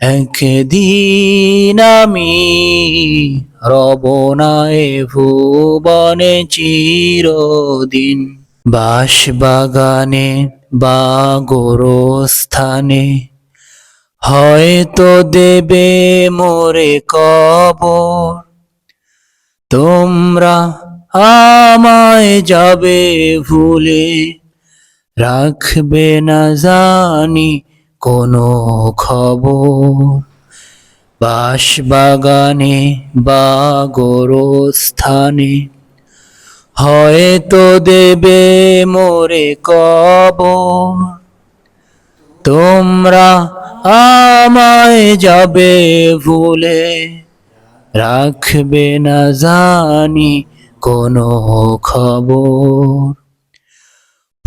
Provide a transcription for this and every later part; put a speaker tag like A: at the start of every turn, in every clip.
A: একদিন আমি রব নাই ভুবনে চিরদিন বাস বাগানে বা গোরস্থানে। হয়তো দেবে মোরে কবর। তোমরা আমায় যাবে ভুলে। রাখবে না জানি কোনো খবর? বাস বাগানে বা গোরস্থানে হয়তো দেবে মোরে কব তোমরা আমায় যাবে ভুলে রাখবে না জানি কোনো খবর।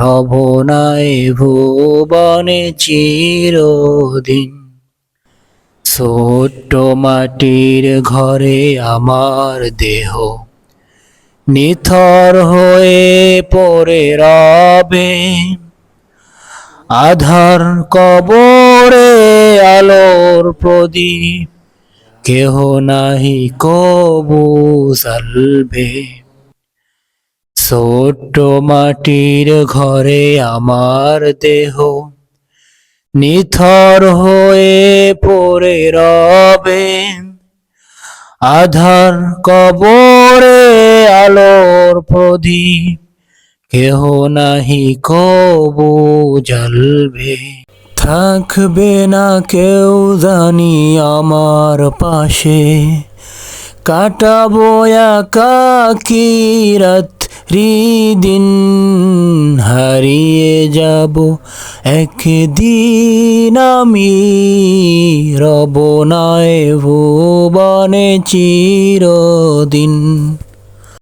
A: রব নাই ভুবনে চিরদিন। ছোট্ট মাটির ঘরে আমার দেহ। নিথর হয়ে পড়ে রবে। আধার কবরে আলোর প্রদীপ। কেহ নাহি কবু সালবে। ছোট্ট মাটির ঘরে আমার দেহ। নিথর হয়ে পড়ে রবে। আধার কবরে আলোর প্রদীপ। কেহ নাহি কবু জ্বলবে। থাকবে না কেউ জানি আমার পাশে। কাটাবো একাকি রাত্রি-দিন হারিয়ে যাব। একদিন আমি রব নয় ভুবনে চিরদিন।